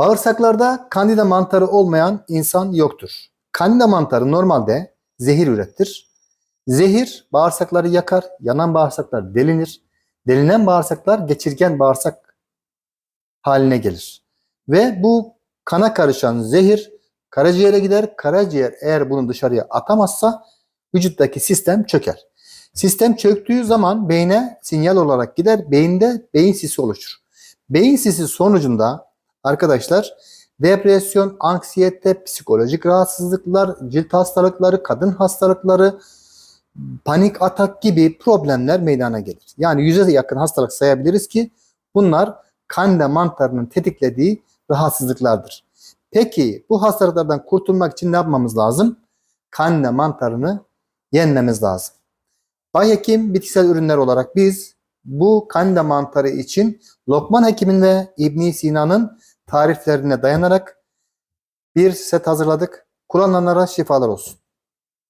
Bağırsaklarda kandida mantarı olmayan insan yoktur. Kandida mantarı normalde zehir üretir. Zehir bağırsakları yakar, yanan bağırsaklar delinir. Delinen bağırsaklar geçirgen bağırsak haline gelir. Ve bu kana karışan zehir karaciğere gider. Karaciğer eğer bunu dışarıya atamazsa vücuttaki sistem çöker. Sistem çöktüğü zaman beyne sinyal olarak gider. Beyinde beyin sisi oluşur. Beyin sisi sonucunda arkadaşlar depresyon, anksiyete, psikolojik rahatsızlıklar, cilt hastalıkları, kadın hastalıkları, panik atak gibi problemler meydana gelir. Yani yüze yakın hastalık sayabiliriz ki bunlar kanda mantarının tetiklediği rahatsızlıklardır. Peki bu hastalıklardan kurtulmak için ne yapmamız lazım? Kanda mantarını yenmemiz lazım. Bay Hekim bitkisel ürünler olarak biz bu kanda mantarı için Lokman Hekim'in ve İbn Sina'nın tariflerine dayanarak bir set hazırladık. Kullananlara şifalar olsun.